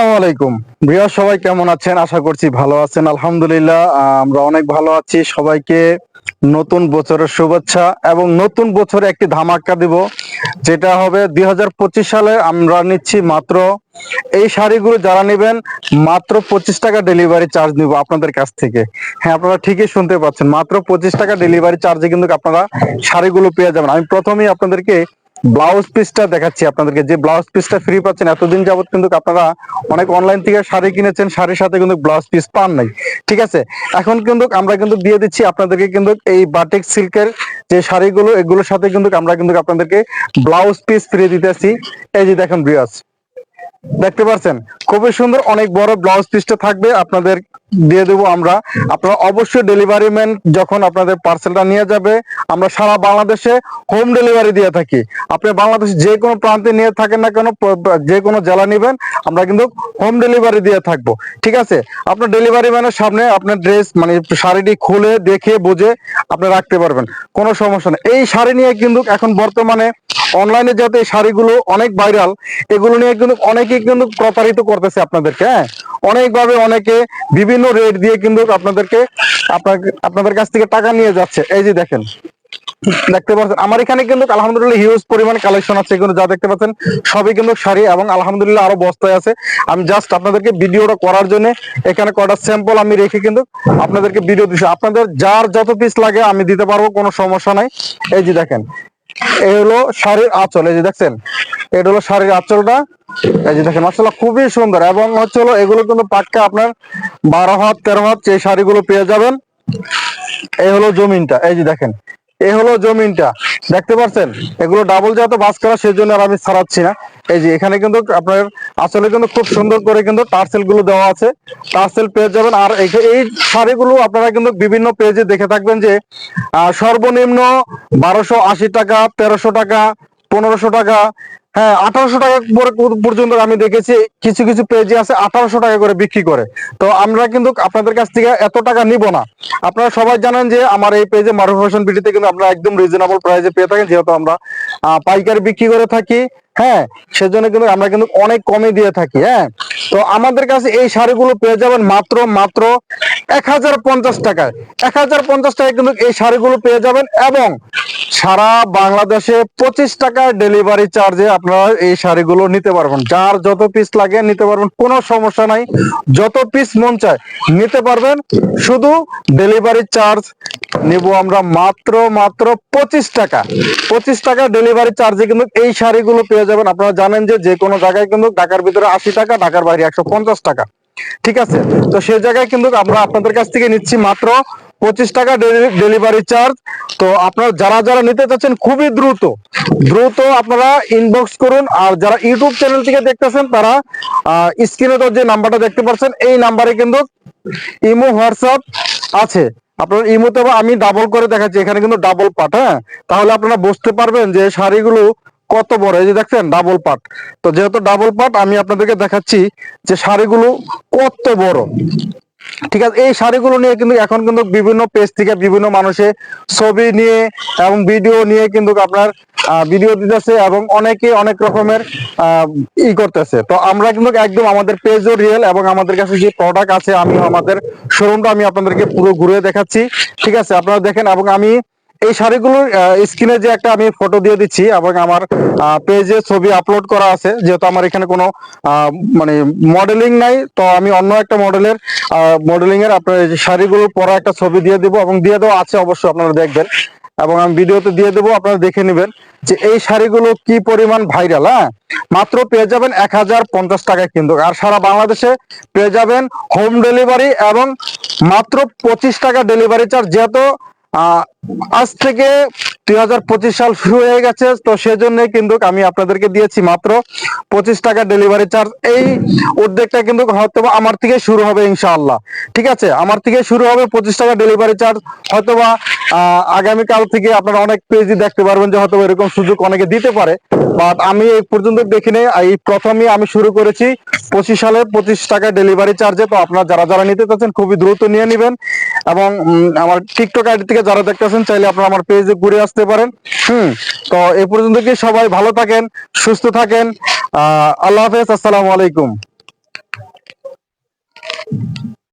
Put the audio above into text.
আলাইকুম। প্রিয় সবাই কেমন আছেন? আশা করছি ভালো আছেন। আলহামদুলিল্লাহ আমরা অনেক ভালো আছি। সবাইকে নতুন বছরের শুভেচ্ছা এবং নতুন বছরে একটি ধামাকা দিব, যেটা হবে দুই সালে আমরা নিচ্ছি মাত্র এই শাড়িগুলো যারা নেবেন, মাত্র পঁচিশ টাকা ডেলিভারি চার্জ নিব আপনাদের কাছ থেকে। হ্যাঁ আপনারা ঠিকই শুনতে পাচ্ছেন, মাত্র পঁচিশ টাকা ডেলিভারি চার্জে কিন্তু আপনারা শাড়িগুলো পেয়ে যাবেন। আমি প্রথমেই আপনাদেরকে ব্লাউজ পিসটা দেখাচ্ছি আপনাদেরকে। যে ব্লাউজ পিসটা ফ্রি পাচ্ছেন, এতদিন যাবত কিন্তু আপনারা অনেক অনলাইন থেকে শাড়ি কিনেছেন, শাড়ির সাথে কিন্তু ব্লাউজ পিস পান নাই। ঠিক আছে? এখন কিন্তু আমরা কিন্তু দিয়ে দিচ্ছি আপনাদেরকে কিন্তু এই বাটিক সিল্কের যে শাড়িগুলো, এগুলোর সাথে কিন্তু আমরা কিন্তু আপনাদেরকে ব্লাউজ পিস ফ্রি দিতেছি এই যে দেখেন ব্রিয়াস দেখতে পাচ্ছেন? খুবই সুন্দর, অনেক বড় ব্লাউজ পিসটা থাকবে আপনাদের দিয়ে দেবো আমরা। আপনারা অবশ্যই ডেলিভারি ম্যান যখন আপনাদের পার্সেলটা নিয়ে যাবে, আমরা সারা বাংলাদেশে হোম ডেলিভারি দিয়ে থাকি। আপনি বাংলাদেশে যে কোনো প্রান্তে নিয়ে থাকেন না কেন যে কোনো জেলা নেবেন, আমরা কিন্তু হোম ডেলিভারি দিয়ে থাকব। ঠিক আছে? আপনার ডেলিভারি ম্যানের সামনে আপনার ড্রেস মানে শাড়িটি খুলে দেখে, বুঝে আপনি রাখতে পারবেন। কোনো সমস্যা নেই। এই শাড়ি নিয়ে কিন্তু এখন বর্তমানে অনলাইনে যাতে এই শাড়িগুলো অনেক ভাইরাল এগুলো নিয়ে কিন্তু অনেকেই কিন্তু প্রতারিত করতেছে আপনাদেরকে হ্যাঁ? অনেকভাবে অনেকে বিভিন্ন রেট দিয়ে কিন্তু আপনাদেরকে আপনাদের কাছ থেকে টাকা নিয়ে যাচ্ছে। এই যে দেখেন, দেখতে পাচ্ছেন, আমার এখানে কিন্তু আলহামদুলিল্লাহ হিউজ পরিমাণ কালেকশন আছে। এগুলো যা দেখতে পাচ্ছেন, সবই কিন্তু শাড়ি এবং আলহামদুলিল্লাহ আরও বস্তায় আছে। আমি জাস্ট আপনাদেরকে ভিডিওটা করার জন্য এখানে কটা স্যাম্পল আমি রেখে কিন্তু আপনাদেরকে ভিডিও দিচ্ছি আপনাদের যার যত পিস লাগে আমি দিতে পারব, কোনো সমস্যা নাই। এই যে দেখেন এই হলো শাড়ির আঁচল, এই যে দেখছেন? এটা হলো শাড়ির আঁচলটা। এই যে দেখেন মাসাল্লাহ খুবই সুন্দর। এবং হচ্ছে হলো এগুলো কিন্তু পাটকা আপনার বারো হাত, তেরো হাত যে শাড়িগুলো পেয়ে যাবেন। এই হলো জমিনটা, এই যে দেখেন। এই হলো জমিনটা, দেখতে পাচ্ছেন এগুলো ডাবল যেহেতু বাস করা সেই জন্য আর আমি ছাড়াচ্ছি না। এই যে এখানে কিন্তু আপনার আসলে কিন্তু খুব সুন্দর করে কিন্তু টার্সেলগুলো দেওয়া আছে। টার্সেল পেয়ে যাবেন। আর এই- শাড়িগুলো আপনারা কিন্তু বিভিন্ন পেজে দেখে থাকবেন যে সর্বনিম্ন বারোশো টাকা, তেরোশো টাকা, পনেরোশো টাকা হ্যাঁ আঠারোশো টাকা পরে- পর্যন্ত আমি দেখেছি, কিছু কিছু পেজে আছে আঠারোশো টাকা করে বিক্রি করে। তো আমরা কিন্তু আপনাদের কাছ থেকে এত টাকা নিব না। আপনারা সবাই জানেন যে আমার এই পেজে মারুফ হোসেন বিটিতে কিন্তু আপনারা একদম রিজনেবল প্রাইসে পেয়ে থাকি যেহেতু আমরা পাইকারি বিক্রি করে থাকি হ্যাঁ সেজন্য কিন্তু আমরা কিন্তু অনেক কমে দিয়ে থাকি হ্যাঁ। তো আমাদের কাছে এই শাড়িগুলো পেয়ে যাবেন মাত্র মাত্র এক হাজার পঞ্চাশ টাকায়। এক হাজার পঞ্চাশ টাকায় কিন্তু এই শাড়িগুলো পেয়ে যাবেন এবং সারা বাংলাদেশে পঁচিশ টাকা ডেলিভারি চার্জে আপনারা এই শাড়িগুলো নিতে পারবেন। যার যত পিস লাগে নিতে পারবেন, কোনো সমস্যা নাই। যত পিস মন চায় নিতে পারবেন। শুধু ডেলিভারি চার্জ নেব আমরা মাত্র মাত্র পঁচিশ টাকা। পঁচিশ টাকা ডেলিভারি চার্জে কিন্তু এই শাড়িগুলো পেয়ে যাবেন। আপনারা জানেন যে যে কোনো জায়গায় কিন্তু ঢাকার ভিতরে আশি টাকা, ঢাকার বাইরে একশো পঞ্চাশ টাকা। ঠিক আছে? তো সেই জায়গায় কিন্তু আমরা আপনাদের কাছ থেকে নিচ্ছি মাত্র পঁচিশ টাকা ডেলিভারি চার্জ। তো আপনারা যারা যারা নিতে চাচ্ছেন খুবই দ্রুত দ্রুত আপনারা ইনবক্স করুন। আর যারা ইউটিউব চ্যানেল থেকে দেখতেছেন, তারা স্ক্রিনে তো যে নাম্বারটা দেখতে পাচ্ছেন, এই নাম্বারে কিন্তু ইমো, হোয়াটসঅ্যাপ আছে। আপনার ইমোতে আমি ডাবল করে দেখাচ্ছি, এখানে কিন্তু ডাবল পাট হ্যাঁ? তাহলে আপনারা বুঝতে পারবেন যে শাড়িগুলো কত বড়। এই যে দেখছেন ডাবল পাট তো যেহেতু ডাবল পাট আমি আপনাদেরকে দেখাচ্ছি যে শাড়িগুলো কত বড়। ঠিক আছে, এই শাড়িগুলো নিয়ে কিন্তু এখন কিন্তু বিভিন্ন পেজ থেকে বিভিন্ন মানুষে ছবি নিয়ে এবং ভিডিও নিয়ে কিন্তু আপনার ভিডিও দিতেছে এবং অনেকে অনেক রকমের ই করতেছে। তো আমরা কিন্তু একদম আমাদের পেজও রিয়েল এবং আমাদের কাছে যে প্রোডাক্ট আছে আমি আমাদের শোরুমটা আমি আপনাদেরকে পুরো ঘুরে দেখাচ্ছি। ঠিক আছে, আপনারা দেখেন এবং আমি এই শাড়িগুলোর স্ক্রিনে যে একটা আমি ফটো দিয়ে দিচ্ছি এবং আমার পেজে ছবি আপলোড করা আছে, যেহেতু আমার এখানে কোনো মানে মডেলিং নাই, তো আমি অন্য একটা মডেলের মডেলিং এর আপনার শাড়িগুলোর পরা একটা ছবি দিয়ে দেবো এবং দিয়ে দেওয়া আছে অবশ্যই আপনারা দেখবেন। এবং আমি ভিডিওতে দিয়ে দেবো, আপনারা দেখে নেবেন যে এই শাড়িগুলো কি পরিমাণ ভাইরাল হ্যাঁ? মাত্র পেয়ে যাবেন এক হাজার পঞ্চাশ টাকায় কিন্তু। আর সারা বাংলাদেশে পেয়ে যাবেন হোম ডেলিভারি এবং মাত্র পঁচিশ টাকা ডেলিভারি চার্জ যেহেতু আজ থেকে দুই হাজার পঁচিশ সাল শুরু হয়ে গেছে, তো সেজন্য কিন্তু আমি আপনাদেরকে দিয়েছি মাত্র পঁচিশ টাকা ডেলিভারি চার্জ এই উদ্যোগটা কিন্তু হয়তো আমার থেকে শুরু হবে ইনশাআল্লাহ। ঠিক আছে? আমার থেকে শুরু হবে পঁচিশ টাকা ডেলিভারি চার্জ হয়তোবা আগামীকাল থেকে আপনারা অনেক পেজই দেখতে পারবেন যে হয়তো এরকম সুযোগ অনেকে দিতে পারে। বাট আমি এই পর্যন্ত দেখিনি। এই প্রথমেই আমি শুরু করেছি পঁচিশ সালে পঁচিশ টাকা ডেলিভারি চার্জে তো আপনারা যারা যারা নিতে চাচ্ছেন খুবই দ্রুত নিয়ে নেবেন। এবং আমার টিকটক আইডি থেকে যারা দেখতেছেন, চাইলে আপনার আমার পেজে ঘুরে আসতে পারেন। হুম, তো এ পর্যন্ত কি সবাই ভালো থাকেন, সুস্থ থাকেন? আল্লাহ হাফেজ, আসসালামু আলাইকুম।